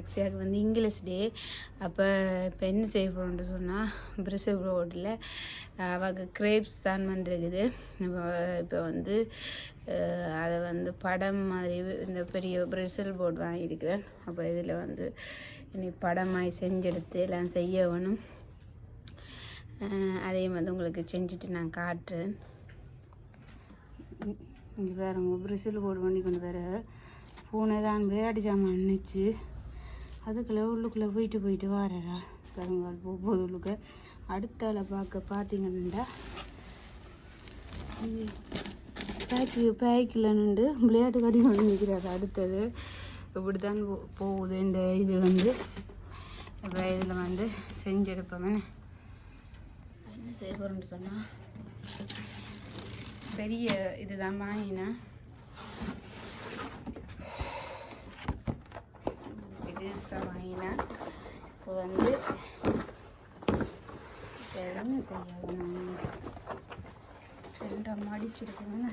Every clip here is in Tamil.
அக்ஸியாவுக்கு வந்து இங்கிலீஷ் டே அப்போ இப்போ என்ன செய்ய போகிறோம்னு சொன்னால் பிரிசவ் ரோட்டில் அவக்கு கிரேப்ஸ் தான் வந்திருக்குது. இப்போ இப்போ வந்து அதை வந்து படம் மாதிரி இந்த பெரிய பிரிசல் போர்டு வாங்கியிருக்கிறேன். அப்போ இதில் வந்து இனி படமாய் செஞ்செடுத்து எல்லாம் செய்ய வேணும். அதையும் வந்து உங்களுக்கு செஞ்சுட்டு நான் காட்டுறேன். இங்கே வேறு உங்கள் பிரிசில் போர்டு பண்ணி கொண்டு வர. பூனை தான் விளையாட்டு ஜாமான் நின்றுச்சு அதுக்குள்ளே உள்ளுக்குள்ளே போயிட்டு போயிட்டு வாரா பாருங்க போகும்போது போகுது அடுத்த ஆளை பார்க்க பார்த்தீங்கன்னா பேக்கு பேக்கில் நின்று விளையாட்டு கடி வந்து நிற்கிறாரு அடுத்தது இப்படி தான் போ- போகுது இந்த இது வந்து. இப்போ இதில் வந்து செஞ்செடுப்போமே. என்ன? செய்ய போகிறோம்னு சொன்னால் பெரிய இதுதான் வாங்கினேன் பெருசாக வாங்கினேன் இப்போ வந்து இப்போ என்ன செய்யணும்? ரெண்டாக மடிச்சிருக்கோங்க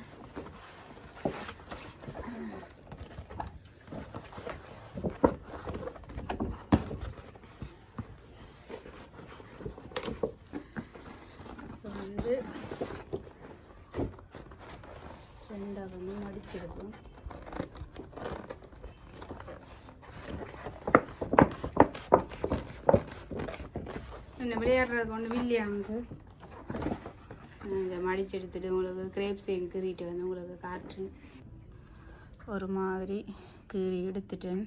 இப்போ வந்து ரெண்டாக வந்து மடிச்சிருக்கோம் என்ன விளையாடுறதுக்கு ஒன்று வில்லியா வந்து? இதை மடிச்சு எடுத்துட்டு உங்களுக்கு கிரேப்ஸையும் கீறிட்டு வந்து உங்களுக்கு காட்டுறேன். ஒரு மாதிரி கீறி எடுத்துட்டேன்.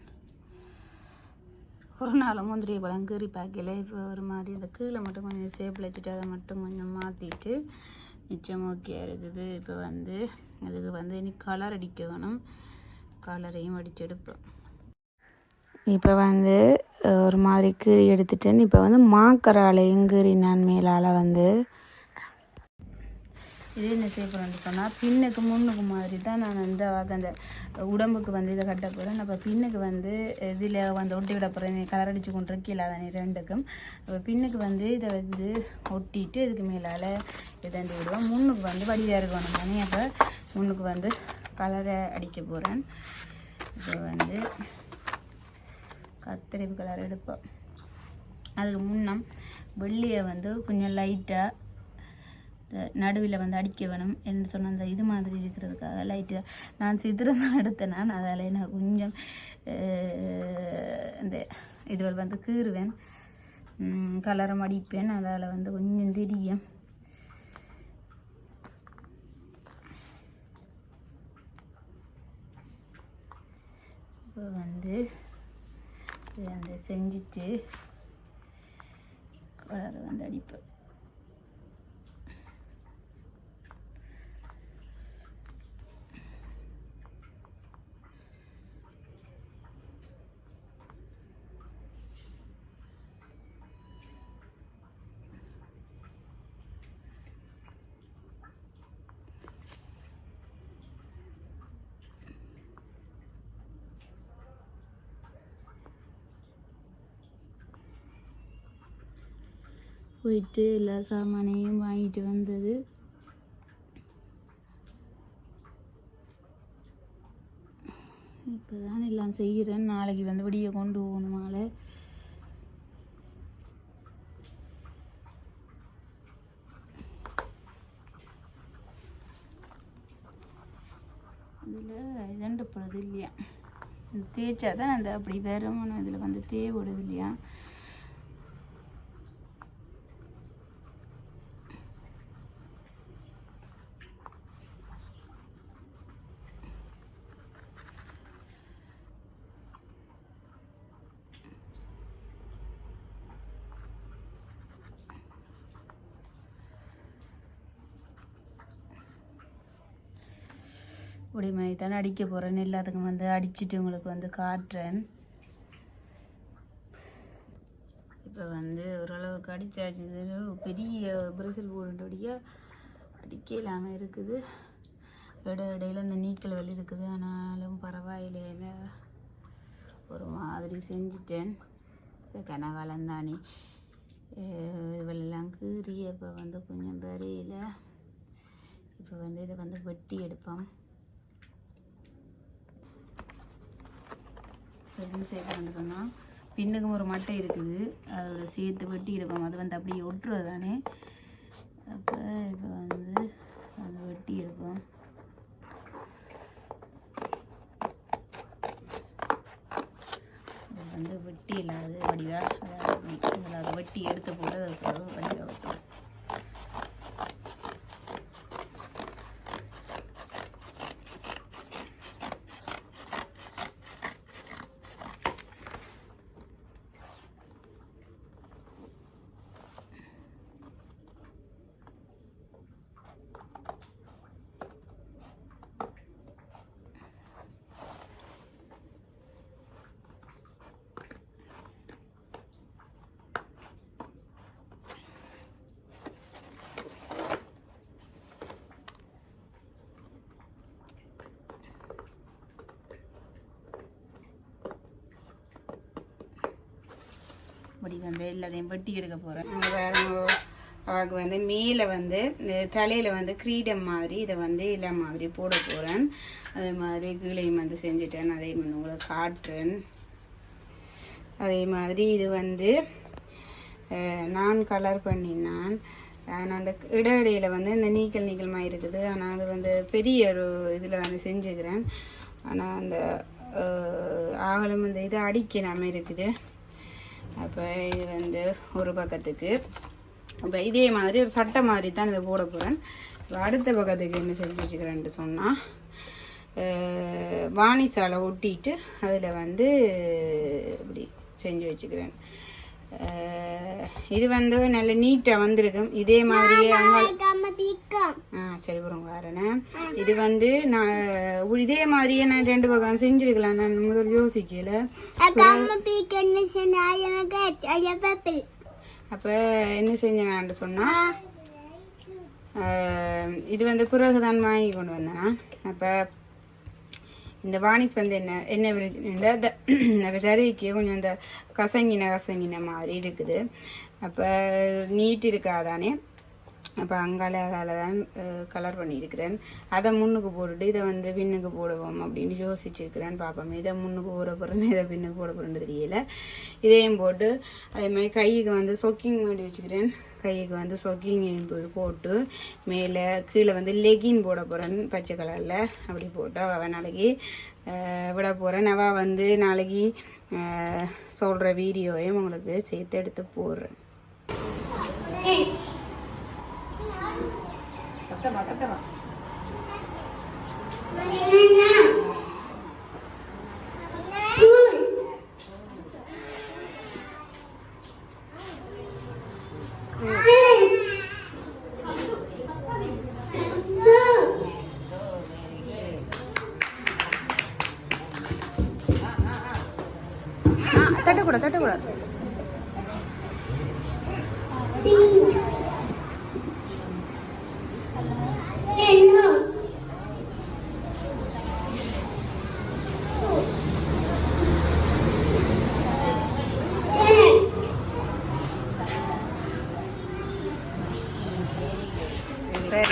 ஒரு நாள் முந்திரி பழம் கீறி பார்க்கல இப்போ ஒரு மாதிரி இந்த கீழே மட்டும் கொஞ்சம் சேப்பில் வச்சுட்டு அதை மட்டும் கொஞ்சம் மாற்றிட்டு மிச்சம் ஓகே இருக்குது. இப்போ வந்து அதுக்கு வந்து இனி கலர் அடிக்க வேணும் கலரையும் அடிச்சு எடுப்பேன் இப்போ வந்து ஒரு மாதிரி கீறி எடுத்துட்டேன். இப்போ வந்து மாக்கராலையும் கீறி நான் மேலால் வந்து இது என்ன செய்ய போகிறேன்னு சொன்னால் பின்னுக்கு முன்னுக்கு மாதிரி தான் நான் வந்து வகை அந்த உடம்புக்கு வந்து இதை கட்ட போகிறேன் அப்போ பின்னுக்கு வந்து இதில் வந்து ஒட்டி விட போகிறேன் கலர் அடிச்சு கொண்டு கீழே தானே ரெண்டுக்கும். அப்போ பின்னுக்கு வந்து இதை வந்து ஒட்டிட்டு இதுக்கு மேலால் இதாண்டி விடுவேன். முன்னுக்கு வந்து வடிவாக இருக்கணும் தானே. அப்போ முன்னுக்கு வந்து கலரை அடிக்க போகிறேன் இப்போ வந்து கத்திரிப்பு கலர் எடுப்போம். அதுக்கு முன்னம் வெள்ளியை வந்து கொஞ்சம் லைட்டாக நடுவில் வந்து அடிக்க வேணும் என்று சொன்ன அந்த இது மாதிரி இருக்கிறதுக்காக லைட்டாக நான் சித்திரம் தான் எடுத்தேன் நான் அதால் எனக்கு கொஞ்சம் இந்த இதுவள் வந்து கீறுவேன். கலரம் அடிப்பேன் அதால் வந்து கொஞ்சம் தெரியும் இப்போ வந்து இதை வந்து செஞ்சுட்டு கலரை வந்து அடிப்பேன் போயிட்டு எல்லா சாமானையும் வாங்கிட்டு வந்தது. இப்போ தான் எல்லாம் செய்கிறேன் நாளைக்கு வந்து விடிய கொண்டு போகணும் மாலை. இதில் இதண்டு போடுறது இல்லையா? தேய்ச்சா தான் அந்த அப்படி வெறும் இதில் வந்து தேவைப்படுது இல்லையா? இப்படி மாதிரி தானே அடிக்க போகிறேன் எல்லாத்துக்கும் வந்து அடிச்சுட்டு உங்களுக்கு வந்து காட்டுறேன். இப்போ வந்து ஓரளவுக்கு அடிச்சாச்சு. பெரிய பிரசில் போடுடைய அடிக்க இல்லாமல் இருக்குது. இட இடையில் இந்த நீக்கல் வலி இருக்குது. ஆனாலும் பரவாயில்லையில ஒரு மாதிரி செஞ்சிட்டேன். இப்போ கனகாலம் தானே இவெல்லாம் கீறி இப்போ வந்து கொஞ்சம் பெரியல இப்போ வந்து இதை வந்து வெட்டி எடுப்போம். இப்போ சேர்க்கணும்னு சொன்னால் பின்னுக்கும் ஒரு மட்டை இருக்குது. அதோட சேர்த்து வெட்டி எடுப்போம். அது வந்து அப்படியே ஒட்டுறது தானே. அப்போ இப்போ வந்து அதை வெட்டி எடுப்போம். இது வந்து வெட்டி இல்லாது வடிவாக அதில் அதை வெட்டி எடுத்த போட்டு அதுக்கு வடிவாக வைப்போம் இப்படி வந்து எல்லாத்தையும் வெட்டி எடுக்க போகிறேன் அவளுக்கு வந்து மேலே வந்து தலையில் வந்து கிரீடம் மாதிரி இதை வந்து இலை மாதிரி போட போகிறேன் அதே மாதிரி கீழையும் வந்து செஞ்சுட்டேன். அதே மாதிரி உங்களை காட்டுறேன். அதே மாதிரி இது வந்து நான் கலர் பண்ணினான். ஆனால் அந்த இடையிடையில வந்து இந்த நீக்கல் நீக்கலமாக இருக்குது. ஆனால் அது வந்து பெரிய ஒரு இதில் வந்து செஞ்சுக்கிறேன். ஆனால் அந்த ஆகலும் இந்த இது அடிக்கலாமல் இருக்குது. அப்போ இது வந்து ஒரு பக்கத்துக்கு அப்போ இதே மாதிரி ஒரு சட்டை மாதிரி தான் இதை போட போகிறேன் அடுத்த பக்கத்துக்கு என்ன செஞ்சு வச்சுக்கிறேன்ட்டு சொன்னால் வாணிசாலை ஒட்டிட்டு அதில் வந்து இப்படி செஞ்சு வச்சுக்கிறேன். இது வந்து நல்ல நீட்டாக வந்திருக்கும். இதே மாதிரியே அங்கே ஆ சரி வரும் வரேன். இது வந்து நான் இதே மாதிரியே நான் ரெண்டு பக்கம் செஞ்சிருக்கலாம். நான் முதல் யோசிக்கல. அப்போ என்ன செஞ்சேன் சொன்னால் இது வந்து பிறகு தான் வாங்கி கொண்டு வந்தேன். அப்போ இந்த வாணிஸ் வந்து என்ன என்ன விட தறிக்கு கொஞ்சம் இந்த கசங்கின கசங்கின மாதிரி இருக்குது. அப்போ நீட் இருக்காதானே. அப்போ அங்கால அதால் தான் கலர் பண்ணியிருக்கிறேன். அதை முன்னுக்கு போட்டுட்டு இதை வந்து பின்னுக்கு போடுவோம் அப்படின்னு யோசிச்சிருக்கிறேன் பார்ப்போம் இதை முன்னுக்கு போட போகிறேன்னு இதை பின்னுக்கு போட போகிறேன்னு தெரியல. இதையும் போட்டு அதே மாதிரி கைக்கு வந்து சொக்கிங் மாதிரி வச்சுக்கிறேன். கைக்கு வந்து சொக்கிங் போட்டு மேலே கீழே வந்து லெகின் போட போகிறேன் பச்சை கலரில் அப்படி போட்டு அவள் நாளைக்கு விட போகிறேன் அவள் வந்து நாளைக்கு சொல்கிற வீடியோவையும் உங்களுக்கு சேர்த்து எடுத்து போடுறேன். சத்தமா சத்தமா தட்டக்கூடாது தட்டக்கூடாது சரி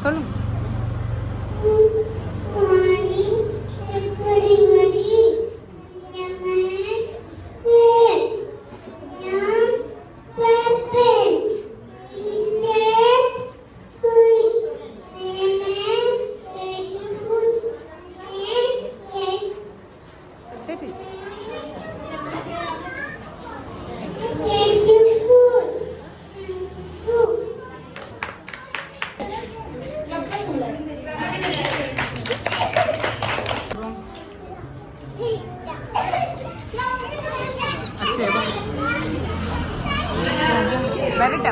சொல்லுங்க നിശ്ചയം വരട്ടെ.